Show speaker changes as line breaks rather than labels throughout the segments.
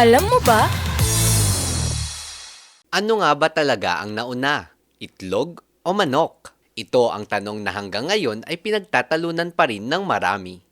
Alam mo ba?
Ano nga ba talaga ang nauna? Itlog o manok? Ito ang tanong na hanggang ngayon ay pinagtatalunan pa rin ng marami.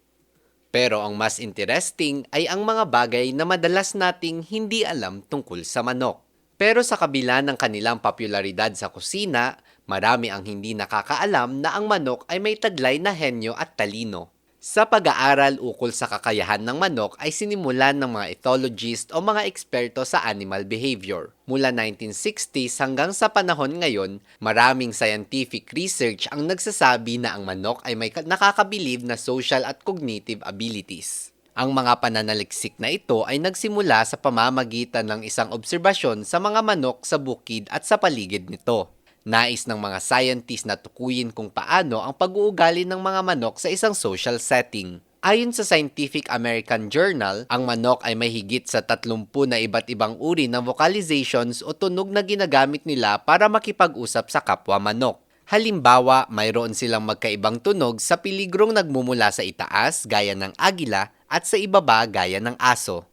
Pero ang mas interesting ay ang mga bagay na madalas nating hindi alam tungkol sa manok. Pero sa kabila ng kanilang popularidad sa kusina, marami ang hindi nakakaalam na ang manok ay may taglay na henyo at talino. Sa pag-aaral ukol sa kakayahan ng manok ay sinimulan ng mga ethologist o mga eksperto sa animal behavior. Mula 1960s hanggang sa panahon ngayon, maraming scientific research ang nagsasabi na ang manok ay may ka- nakakabilib na social at cognitive abilities. Ang mga pananaliksik na ito ay nagsimula sa pamamagitan ng isang obserbasyon sa mga manok sa bukid at sa paligid nito. Nais ng mga scientist na tukuyin kung paano ang pag-uugali ng mga manok sa isang social setting. Ayon sa Scientific American Journal, ang manok ay may higit sa 30 na iba't ibang uri ng vocalizations o tunog na ginagamit nila para makipag-usap sa kapwa manok. Halimbawa, mayroon silang magkaibang tunog sa piligrong nagmumula sa itaas gaya ng agila at sa ibaba gaya ng aso.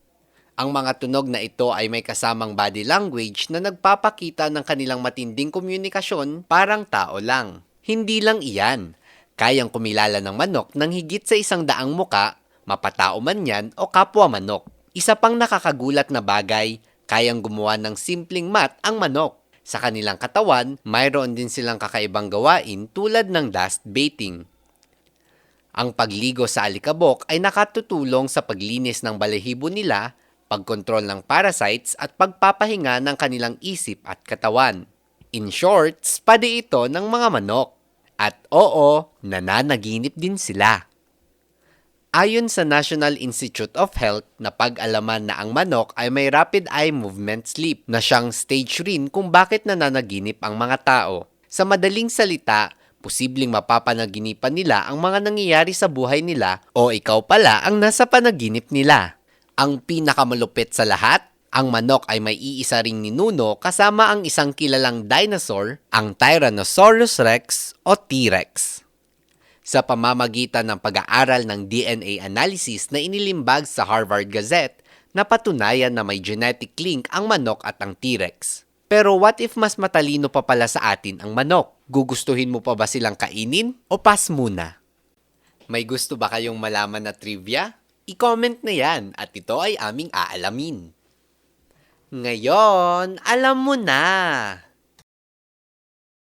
Ang mga tunog na ito ay may kasamang body language na nagpapakita ng kanilang matinding komunikasyon parang tao lang. Hindi lang iyan. Kayang kumilala ng manok ng higit sa isang daang muka, mapatao man yan o kapwa manok. Isa pang nakakagulat na bagay, kayang gumawa ng simpleng mat ang manok. Sa kanilang katawan, mayroon din silang kakaibang gawain tulad ng dust baiting. Ang pagligo sa alikabok ay nakatutulong sa paglinis ng balahibo nila, pagkontrol ng parasites at pagpapahinga ng kanilang isip at katawan. In short, spade ito ng mga manok. At oo, nananaginip din sila. Ayon sa National Institute of Health, napag-alaman na ang manok ay may rapid eye movement sleep na siyang stage rin kung bakit nananaginip ang mga tao. Sa madaling salita, posibleng mapapanaginipan nila ang mga nangyayari sa buhay nila o ikaw pala ang nasa panaginip nila. Ang pinakamalupit sa lahat, ang manok ay may iisa ring ninuno kasama ang isang kilalang dinosaur, ang Tyrannosaurus rex o T-Rex. Sa pamamagitan ng pag-aaral ng DNA analysis na inilimbag sa Harvard Gazette, napatunayan na may genetic link ang manok at ang T-Rex. Pero what if mas matalino pa pala sa atin ang manok? Gugustuhin mo pa ba silang kainin o pass muna? May gusto ba kayong malaman na trivia? I-comment na yan at ito ay aming aalamin. Ngayon, alam mo na!